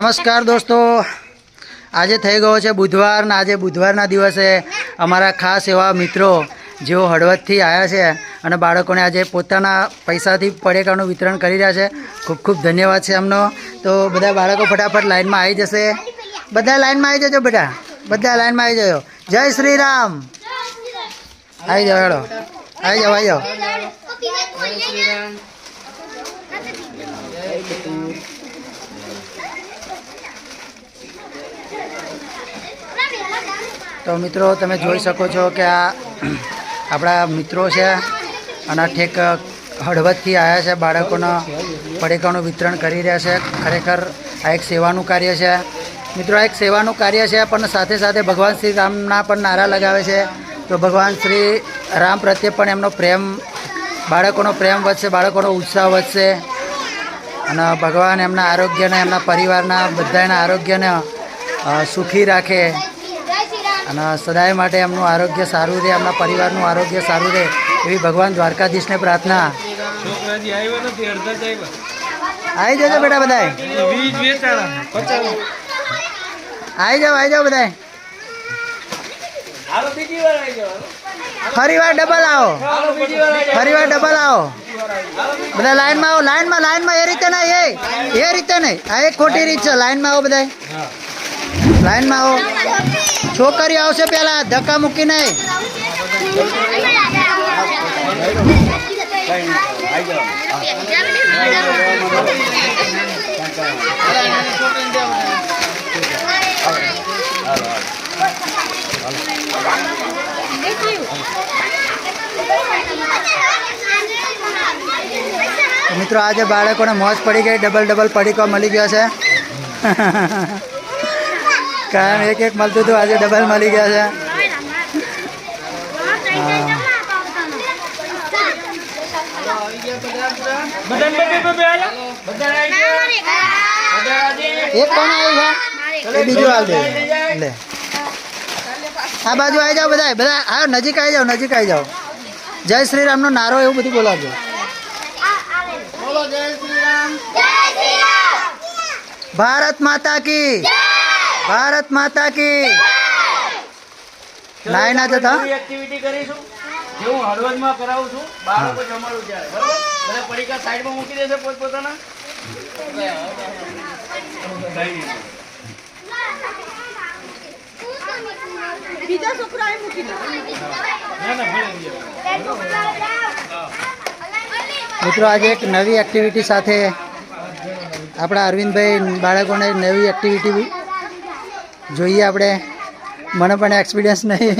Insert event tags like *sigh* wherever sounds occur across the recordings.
નમસ્કાર દોસ્તો. આજે થઈ ગયો છે બુધવાર આજે બુધવારના દિવસે અમારા ખાસ એવા મિત્રો જેઓ હળવદથી આવ્યા છે અને બાળકોને આજે પોતાના પૈસાથી પડેકાનું વિતરણ કરી રહ્યા છે. ખૂબ ખૂબ ધન્યવાદ છે એમનો. તો બધા બાળકો ફટાફટ લાઈનમાં આવી જશે. બધા લાઈનમાં આવી જજો બેટા. બધા લાઈનમાં આવી જજો. જય શ્રી રામ. આવી જાઓ, હેડો. આવી જાઓ આવી જાઓ. તો મિત્રો, તમે જોઈ શકો છો કે આ આપણા મિત્રો છે અને ઠેક હળવદથી આવ્યા છે, બાળકોના પડેકાનું વિતરણ કરી રહ્યા છે. ખરેખર આ એક સેવાનું કાર્ય છે. મિત્રો, આ એક સેવાનું કાર્ય છે, પણ સાથે સાથે ભગવાન શ્રી રામના પણ નારા લગાવે છે. તો ભગવાન શ્રી રામ પ્રત્યે પણ એમનો પ્રેમ, બાળકોનો પ્રેમ વધશે, બાળકોનો ઉત્સાહ વધશે. અને ભગવાન એમના આરોગ્યને, એમના પરિવારના બધાના આરોગ્યને સુખી રાખે. અને સદાય માટે એમનું આરોગ્ય સારું રહે એમના પરિવારનું આરોગ્ય સારું રહે એવી ભગવાન દ્વારકાધીશને પ્રાર્થના. આવી જજો બેટા પચાસ. આવી જાઓ આવી જાઓ જાઓ. ફરી વાર ડબલ આવો. ફરી વાર ડબલ આવો. બધા લાઈનમાં આવો લાઈનમાં લાઈનમાં એ રીતે નહીં એ એ રીતે નહીં. આ એક ખોટી રીત છે લાઈનમાં આવો બધાય. લાઈનમાં આવો. છોકરી આવશે પહેલાં, ધક્કા મૂકી નહીં. મિત્રો, આજે બાળકોને મોજ પડી ગઈ, ડબલ ડબલ પડીકો મળી ગયો છે. *laughs* કાયમ એક એક મળતું હતું આજે ડબલ મળી ગયા છે. એક કોણ આવ્યું એ બીજું હાલ દે. લે. આ બાજુ આવી જાઓ બધા બધા હા નજીક આવી જાઓ નજીક આવી જાઓ. જય શ્રી રામનો નારો એવું બધું બોલાવજો. ભારત માતા કી. ભારત માતા કી. નાય ના જતા. એક્ટિવિટી કરીશું. જે હું હળવદમાં કરાવું છું બાળકો જમાડું ત્યારે બરાબર? બધા પડીકા સાઈડમાં મૂકી દેશે પોતપોતાના બીજા છોકરાએ મૂકી દો. ના ના ભલે મિત્રો આજે એક નવી એક્ટિવિટી સાથે આપણા અરવિંદભાઈ બાળકોને નવી એક્ટિવિટી જોઈએ આપણે. મને પણ એક્સપિરિયન્સ નહીં.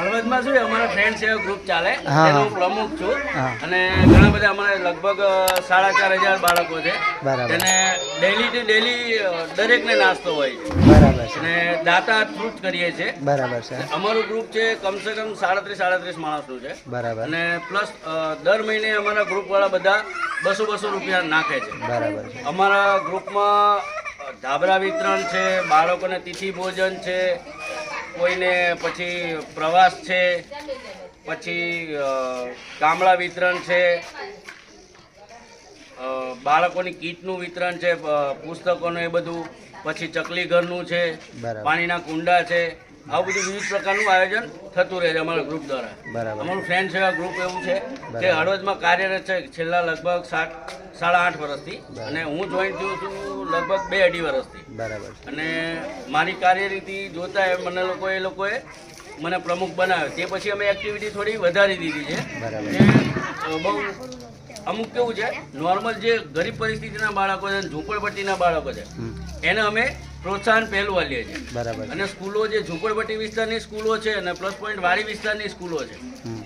હળવદમાં શું અમારા ફ્રેન્ડ છે ગ્રુપ ચાલે. એનો હું. પ્રમુખ છું. અને ઘણા બધા અમારા લગભગ સાડા ચાર હજાર બાળકો છે. બરાબર. અને ડેલી ટુ ડેલી દરેકને નાસ્તો હોય બરાબર છે. અને દાતા ફ્રૂટ કરીએ છીએ બરાબર છે. અમારું ગ્રુપ છે કમસે કમ સાડત્રીસ સાડત્રીસ માણસનું છે. બરાબર. અને પ્લસ દર મહિને અમારા ગ્રુપવાળા બધા બસો બસો રૂપિયા નાખે છે. બરાબર છે. અમારા ગ્રુપમાં અ, ધાબળા વિતરણ છે બાળકોને તિથિ ભોજન છે કોઈને પછી પ્રવાસ છે પછી ગામડા વિતરણ છે બાળકોની કીટનું વિતરણ છે પુસ્તકોનું એ બધું પછી ચકલી ઘરનું છે પાણીના કુંડા છે આવું બધું વિવિધ પ્રકારનું આયોજન થતું રહે છે અમારા ગ્રુપ દ્વારા. બરાબર. અમારું ફ્રેન્ડ સેવા ગ્રુપ એવું છે કે હળવદમાં કાર્યરત છે છેલ્લા લગભગ સાત સાડા આઠ વર્ષથી. અને હું જોઈન થયો છું લગભગ બે અઢી વર્ષથી. બરાબર અને મારી કાર્યરીતિ જોતા એ મને લોકો એ લોકોએ મને પ્રમુખ બનાવ્યો. તે પછી અમે એક્ટિવિટી થોડી વધારી દીધી છે. બહુ અમુક કેવું છે નોર્મલ જે ગરીબ પરિસ્થિતિના બાળકો છે ઝૂંપડપટ્ટીના બાળકો છે એને અમે પ્રોત્સાહન પહેલું આપીએ છીએ. બરાબર. અને સ્કૂલો જે ઝુંપડપટ્ટી વિસ્તારની સ્કૂલો છે અને પ્લસ પોઈન્ટ વાડી વિસ્તારની સ્કૂલો છે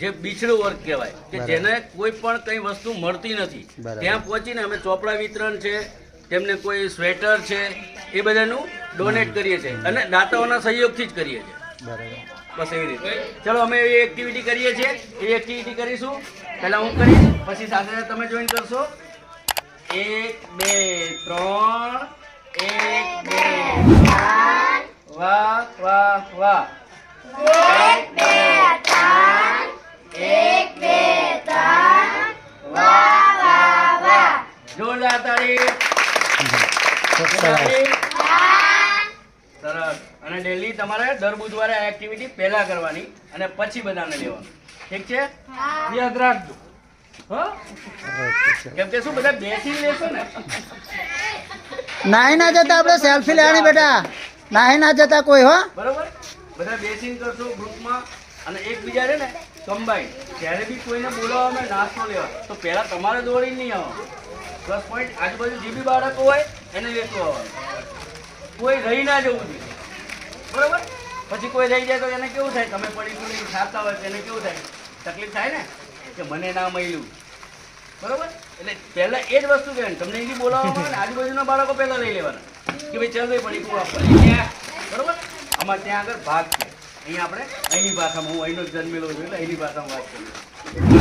જે બીછડું વર્ગ કહેવાય કે જેને કોઈ પણ કંઈ વસ્તુ મળતી નથી. ત્યાં પહોંચીને અમે ચોપડા વિતરણ છે તેમને કોઈ સ્વેટર છે એ બધાનું ડોનેટ કરીએ છીએ અને દાતાઓના સહયોગથી જ કરીએ છીએ. બરાબર. બસ એવી રીતે. ચલો અમે એવી એક્ટિવિટી કરીએ છીએ. એ એક્ટિવિટી કરીશું. પહેલાં હું કરીશ પછી સાથે સાથે તમે જોઈન કરશો. એક બે ત્રણ. એક બે વાહ વાહ વાહ એક એક બે ત્રણ વાહ વાહ સરસ. અને ડેલી તમારે દર બુધવારે આ એક્ટિવિટી પહેલા કરવાની અને પછી બધાને લેવાનું ઠીક છે યાદ કેમ કે શું બધા બેસી લેશો ને નાહી ના જતા આપણે સેલ્ફી લેવાની બેટા. નાહી ના જતા કોઈ, હો. બરોબર? બધા બેસીને કરશો ગ્રુપમાં અને એકબીજા છે ને કમ્બાઈન જ્યારે બી કોઈને બોલાવવા નાસ્તો લેવા. તો પહેલાં તમારે દોડીને નહીં આવો પ્લસ પોઈન્ટ આજુબાજુ જે બી બાળકો હોય, એને લેતું આવવાનું. કોઈ રહી ના જવું જોઈએ. બરોબર? પછી કોઈ રહી જાય તો એને કેવું થાય? તમે પડી પડી ખાતા હોય તો એને કેવું થાય? તકલીફ થાય ને? કે મને ના મળ્યું. બરોબર? એટલે પહેલા એ જ વસ્તુ કહેવાય તમને અહીંથી બોલાવવામાં આવે આજુબાજુના બાળકો પહેલા લઈ લેવાના. કે ભાઈ ચાલ ભાઈ પડી આપવા બરોબર? અમારે ત્યાં આગળ ભાગ છે. અહીંયા આપણે અહીંની ભાષામાં, હું અહીંનો જન્મેલો છું, એટલે અહીંની ભાષામાં વાત કરું